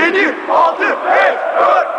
7, 6, 5, 4,